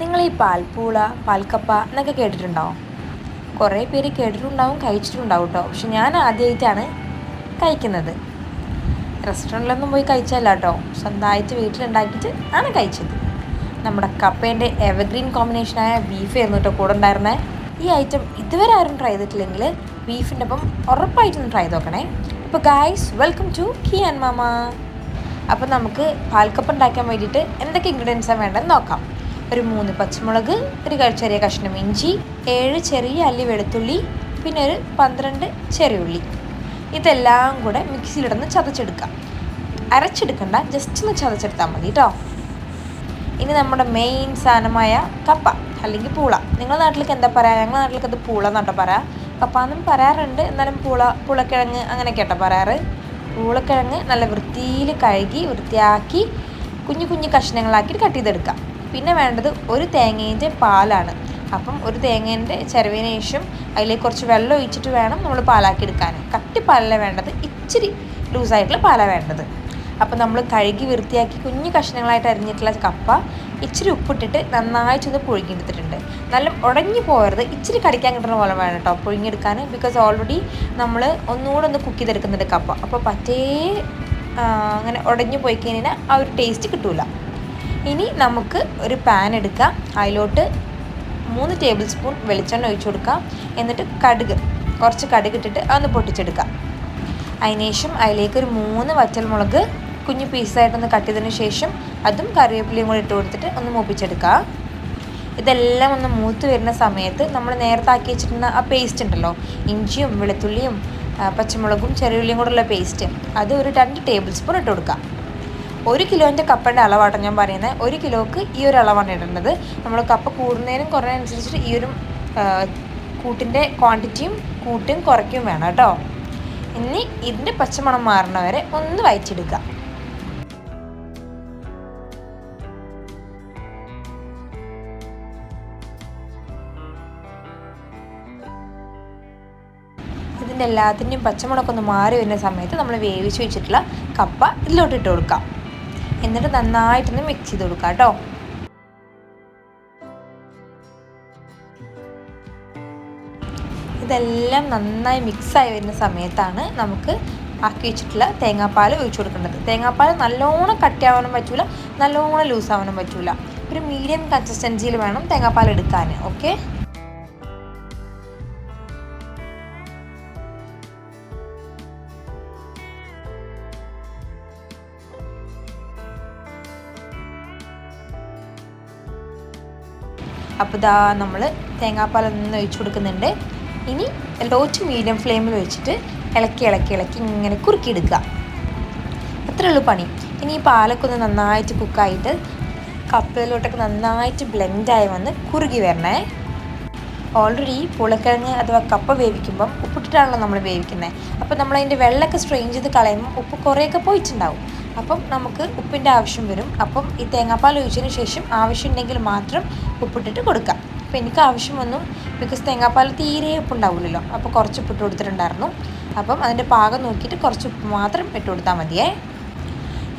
നിങ്ങൾ ഈ പാൽപ്പൂള പാൽക്കപ്പ എന്നൊക്കെ കേട്ടിട്ടുണ്ടോ? കുറേ പേര് കേട്ടിട്ടുണ്ടാവും കഴിച്ചിട്ടുണ്ടാവും കേട്ടോ പക്ഷെ ഞാൻ ആദ്യമായിട്ടാണ് കഴിക്കുന്നത്. റെസ്റ്റോറന്റിലൊന്നും പോയി കഴിച്ചല്ല കേട്ടോ സ്വന്തമായിട്ട് വീട്ടിലുണ്ടാക്കിയിട്ട് ആണ് കഴിച്ചത്. നമ്മുടെ കപ്പേന്റെ എവർഗ്രീൻ കോമ്പിനേഷനായ ബീഫ് ആയിരുന്നു കേട്ടോ കൂടെ ഉണ്ടായിരുന്നത് ഈ ഐറ്റം ഇതുവരെ ആരും ട്രൈ ചെയ്തിട്ടില്ലെങ്കിൽ ബീഫിന്റെ ഒപ്പം ഉറപ്പായിട്ടൊന്ന് ട്രൈ നോക്കണേ. അപ്പോൾ ഗായ്സ് വെൽക്കം ടു കി ആൻഡ് മാമ അപ്പോൾ നമുക്ക് പാൽക്കപ്പ് ഉണ്ടാക്കാൻ വേണ്ടിയിട്ട് എന്തൊക്കെ ഇൻഗ്രീഡിയൻസാണ് വേണ്ടതെന്ന് നോക്കാം. ഒരു മൂന്ന് പച്ചമുളക് ഒരു ചെറിയ കഷ്ണം ഇഞ്ചി ഏഴ് ചെറിയ അല്ലി വെളുത്തുള്ളി പിന്നെ ഒരു പന്ത്രണ്ട് ചെറിയുള്ളി ഇതെല്ലാം കൂടെ മിക്സിയിലിടന്ന് ചതച്ചെടുക്കാം. അരച്ചെടുക്കണ്ട ജസ്റ്റ് ഒന്ന് ചതച്ചെടുത്താൽ മതി കേട്ടോ ഇനി നമ്മുടെ മെയിൻ സാധനമായ കപ്പ അല്ലെങ്കിൽ പൂള. നിങ്ങളുടെ നാട്ടിലേക്ക് എന്താ പറയുക ഞങ്ങളുടെ നാട്ടിലേക്ക് അത് പൂള എന്നാട്ടോ പറയാം. കപ്പ എന്നും പറയാറുണ്ട് എന്നാലും പൂള പൂളക്കിഴങ്ങ് അങ്ങനെയൊക്കെ കേട്ടോ പറയാറ്. പൂളക്കിഴങ്ങ് നല്ല വൃത്തിയിൽ കഴുകി വൃത്തിയാക്കി കുഞ്ഞു കുഞ്ഞു കഷ്ണങ്ങളാക്കി കട്ട് ചെയ്തെടുക്കാം. പിന്നെ വേണ്ടത് ഒരു തേങ്ങേന്റെ പാലാണ്. അപ്പം ഒരു തേങ്ങേന്റെ ചിരവിന് ശേഷം അതിലേക്ക് കുറച്ച് വെള്ളം ഒഴിച്ചിട്ട് വേണം നമ്മൾ പാലാക്കി എടുക്കാൻ കട്ടി പാലല്ല വേണ്ടത്? ഇച്ചിരി ലൂസായിട്ടുള്ള പാലാണ് വേണ്ടത്. അപ്പോൾ നമ്മൾ കഴുകി വൃത്തിയാക്കി കുഞ്ഞു കഷ്ണങ്ങളായിട്ട് അരിഞ്ഞിട്ടുള്ള കപ്പ ഇച്ചിരി ഉപ്പിട്ടിട്ട് നന്നായി ചെന്ന് പുഴുങ്ങിയെടുത്തിട്ടുണ്ട്. നല്ല ഉടഞ്ഞു പോകരുത്. ഇച്ചിരി കടിക്കാൻ കിട്ടുന്ന പോലെ വേണം കേട്ടോ പുഴുങ്ങിയെടുക്കാൻ ബിക്കോസ് ഓൾറെഡി നമ്മൾ ഒന്നുകൂടെ ഒന്ന് കുക്ക് ചെയ്തെടുക്കുന്നുണ്ട് കപ്പ. അപ്പോൾ പറ്റേ അങ്ങനെ ഉടഞ്ഞു പോയി കഴിഞ്ഞാൽ ആ ഒരു ടേസ്റ്റ് കിട്ടൂല. ഇനി നമുക്ക് ഒരു പാൻ എടുക്കാം അതിലോട്ട് മൂന്ന് ടേബിൾ സ്പൂൺ വെളിച്ചെണ്ണ ഒഴിച്ചു കൊടുക്കാം എന്നിട്ട് കടുക് കുറച്ച് കടുക് ഇട്ടിട്ട് അതൊന്ന് പൊട്ടിച്ചെടുക്കാം അതിനുശേഷം അതിലേക്ക് ഒരു മൂന്ന് വറ്റൽമുളക് കുഞ്ഞു പീസായിട്ടൊന്ന് കട്ട് ചെയ്തതിന് ശേഷം അതും കറിവേപ്പിലയും കൂടി ഇട്ട് കൊടുത്തിട്ട് ഒന്ന് മൂപ്പിച്ചെടുക്കാം ഇതെല്ലാം ഒന്ന് മൂത്ത് വരുന്ന സമയത്ത് നമ്മൾ നേരത്തെ ആക്കി വെച്ചിരുന്ന ആ പേസ്റ്റ് ഉണ്ടല്ലോ ഇഞ്ചിയും വെളുത്തുള്ളിയും പച്ചമുളകും ചെറിയുള്ളിയും കൂടെയുള്ള പേസ്റ്റ് അത് ഒരു രണ്ട് ടേബിൾ സ്പൂൺ ഇട്ട് കൊടുക്കാം ഒരു കിലോന്റെ കപ്പയുടെ അളവാട്ടോ ഞാൻ പറയുന്നത് ഒരു കിലോക്ക് ഈ ഒരു അളവാണ് ഇടേണ്ടത്. നമ്മൾ കപ്പ കൂടുന്നതിനും കുറയുന്നതിനനുസരിച്ചിട്ട് ഈ ഒരു കൂട്ടിന്റെ ക്വാണ്ടിറ്റിയും കൂട്ടും കുറയ്ക്കും വേണം കേട്ടോ. ഇനി ഇതിന്റെ പച്ചമണം മാറണവരെ ഒന്ന് വയറ്റിയെടുക്കുക ഇതിന്റെ എല്ലാത്തിന്റെയും പച്ചമുളക്കൊന്ന് മാറി വരുന്ന സമയത്ത് നമ്മൾ വേവിച്ച് വെച്ചിട്ടുള്ള കപ്പ ഇതിലോട്ട് ഇട്ട് കൊടുക്കാം. എന്നിട്ട് നന്നായിട്ടൊന്ന് മിക്സ് ചെയ്ത് കൊടുക്കാം കേട്ടോ. ഇതെല്ലാം നന്നായി മിക്സായി വരുന്ന സമയത്താണ് നമുക്ക് ആക്കി വെച്ചിട്ടുള്ള തേങ്ങാപ്പാൽ ഒഴിച്ചു കൊടുക്കേണ്ടത്. തേങ്ങാപ്പാൽ നല്ലോണം കട്ടിയാവാനും പറ്റൂല നല്ലോണം ലൂസാവാനും പറ്റൂല. ഒരു മീഡിയം കൺസിസ്റ്റൻസിയിൽ വേണം തേങ്ങാപ്പാൽ എടുക്കാൻ ഓക്കെ അപ്പോൾ ഇതാ നമ്മൾ തേങ്ങാപ്പാൽ ഒന്ന് ഒഴിച്ച് കൊടുക്കുന്നുണ്ട്. ഇനി ലോ ടു മീഡിയം ഫ്ലെയിമിൽ വെച്ചിട്ട് ഇളക്കി ഇളക്കി ഇളക്കി ഇങ്ങനെ കുറുക്കിയെടുക്കുക. അത്രേ ഉള്ളൂ പണി. ഇനി ഈ പാലൊക്കെ ഒന്ന് നന്നായിട്ട് കുക്കായിട്ട് കപ്പയിലോട്ടൊക്കെ നന്നായിട്ട് ബ്ലെൻഡായി വന്ന് കുറുകി വരണേ. ഓൾറെഡി പുളക്കിഴങ്ങ് അഥവാ കപ്പ വേവിക്കുമ്പം ഉപ്പിട്ടിട്ടാണല്ലോ നമ്മൾ വേവിക്കുന്നത് അപ്പം നമ്മളതിന്റെ വെള്ളമൊക്കെ സ്ട്രെയിൻ ചെയ്ത് കളയുമ്പോൾ ഉപ്പ് കുറേയൊക്കെ പോയിട്ടുണ്ടാവും. അപ്പം നമുക്ക് ഉപ്പിന്റെ ആവശ്യം വരും. അപ്പം ഈ തേങ്ങാപ്പാൽ ഒഴിച്ചതിന് ശേഷം ആവശ്യമുണ്ടെങ്കിൽ മാത്രം ഉപ്പിട്ടിട്ട് കൊടുക്കാം അപ്പം എനിക്ക് ആവശ്യം വന്നു. ബിക്കോസ് തേങ്ങാപ്പാൽ തീരെ ഉപ്പുണ്ടാവില്ലല്ലോ. അപ്പോൾ കുറച്ച് ഉപ്പിട്ട് കൊടുത്തിട്ടുണ്ടായിരുന്നു. അപ്പം അതിന്റെ പാകം നോക്കിയിട്ട് കുറച്ച് ഉപ്പ് മാത്രം ഇട്ട് കൊടുത്താൽ മതിയേ.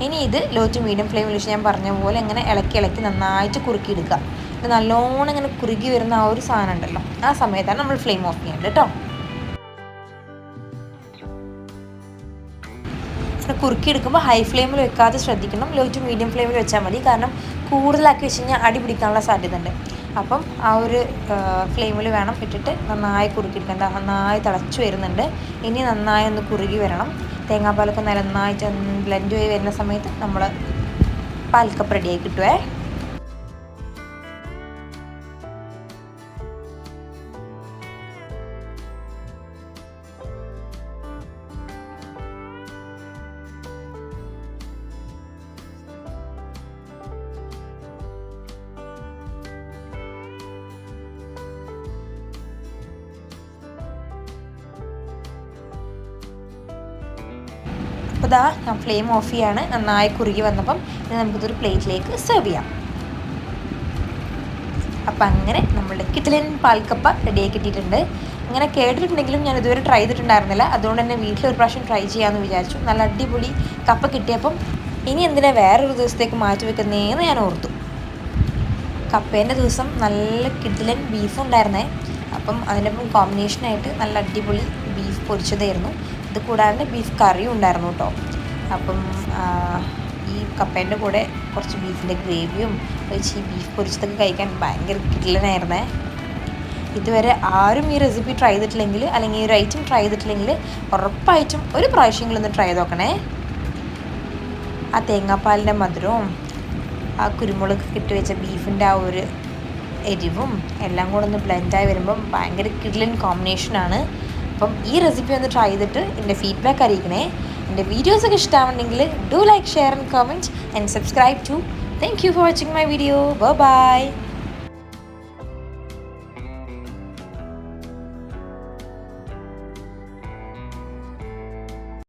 ഇനി ഇത് ലോ ടു മീഡിയം ഫ്ലെയിമിൽ വെച്ച് ഞാൻ പറഞ്ഞ പോലെ ഇങ്ങനെ ഇളക്കി ഇളക്കി നന്നായിട്ട് കുറുക്കിയെടുക്കുക. ഇത് നല്ലോണം ഇങ്ങനെ കുറുകി വരുന്ന ആ ഒരു സാധനം ഉണ്ടല്ലോ. ആ സമയത്താണ് നമ്മൾ ഫ്ലെയിം ഓഫ് ചെയ്യേണ്ടത് കേട്ടോ. ഇങ്ങനെ കുറുക്കിയെടുക്കുമ്പോൾ ഹൈ ഫ്ലെയിമിൽ വെക്കാതെ ശ്രദ്ധിക്കണം. ലോ ടു മീഡിയം ഫ്ലെയിമിൽ വെച്ചാൽ മതി. കാരണം കൂടുതലാക്കി വെച്ച് കഴിഞ്ഞാൽ അടി പിടിക്കാനുള്ള സാധ്യത ഉണ്ട് അപ്പം ആ ഒരു ഫ്ലെയിമിൽ വേണം ഇട്ടിട്ട് നന്നായി കുറുക്കിയെടുക്കേണ്ട നന്നായി തിളച്ച് വരുന്നുണ്ട്. ഇനി നന്നായി ഒന്ന് കുറുകി വരണം. തേങ്ങാപ്പാലൊക്കെ നന്നായിട്ട് ബ്ലെൻഡ് ചെയ്ത് വരുന്ന സമയത്ത് നമ്മൾ പാൽക്കപ്പ് റെഡിയായി കിട്ടുവേ. അപ്പോൾ ഇതാ ഞാൻ ഫ്ലെയിം ഓഫ് ചെയ്യാണ്. നന്നായി കുറുകി വന്നപ്പം ഇനി നമുക്കിതൊരു പ്ലേറ്റിലേക്ക് സെർവ് ചെയ്യാം. അപ്പം അങ്ങനെ നമ്മളുടെ കിറ്റലിൻ പാൽക്കപ്പ റെഡിയായി കിട്ടിയിട്ടുണ്ട്. ഇങ്ങനെ കേട്ടിട്ടുണ്ടെങ്കിലും ഞാൻ ഇതുവരെ ട്രൈ ചെയ്തിട്ടുണ്ടായിരുന്നില്ല. അതുകൊണ്ട് തന്നെ വീട്ടിൽ ഒരു പ്രാവശ്യം ട്രൈ ചെയ്യാമെന്ന് വിചാരിച്ചു. നല്ല അടിപൊളി കപ്പ കിട്ടിയപ്പം ഇനി എന്തിനാ വേറൊരു ദിവസത്തേക്ക് മാറ്റി വെക്കുന്നതെന്ന് ഞാൻ ഓർത്തു. കപ്പേന്റെ ദിവസം നല്ല കിഡിലൻ ബീഫ് ഉണ്ടായിരുന്നേ. അപ്പം അതിനൊപ്പം കോമ്പിനേഷനായിട്ട് നല്ല അടിപൊളി ബീഫ് പൊരിച്ചതായിരുന്നു. ഇത് കൂടാണ്ട് ബീഫ് കറിയും ഉണ്ടായിരുന്നു കേട്ടോ അപ്പം ഈ കപ്പേന്റെ കൂടെ കുറച്ച് ബീഫിന്റെ ഗ്രേവിയും ഒഴിച്ച് ഈ ബീഫ് പൊരിച്ചതൊക്കെ കഴിക്കാൻ ഭയങ്കര കിട്ടില്ലനായിരുന്നേ ഇതുവരെ ആരും ഈ റെസിപ്പി ട്രൈ ചെയ്തിട്ടില്ലെങ്കിൽ അല്ലെങ്കിൽ ഈ ഒരു ഐറ്റം ട്രൈ ചെയ്തിട്ടില്ലെങ്കിൽ ഉറപ്പായിട്ടും ഒരു പ്രാവശ്യമെങ്കിലും ഒന്ന് ട്രൈ നോക്കണേ ആ തേങ്ങാപ്പാലിന്റെ മധുരവും ആ കുരുമുളക് കിട്ടി വെച്ച ബീഫിന്റെ ആ ഒരു എരിവും എല്ലാം കൂടെ ഒന്ന് ബ്ലെൻഡായി വരുമ്പം ഭയങ്കര കിഡ്ലൻ കോമ്പിനേഷനാണ് അപ്പം ഈ റെസിപ്പി ഒന്ന് ട്രൈ ചെയ്തിട്ട് എന്റെ ഫീഡ്ബാക്ക് അറിയിക്കണേ. എന്റെ വീഡിയോസൊക്കെ ഇഷ്ടമാണെങ്കിൽ do like share and comment and subscribe to thank you for watching my video bye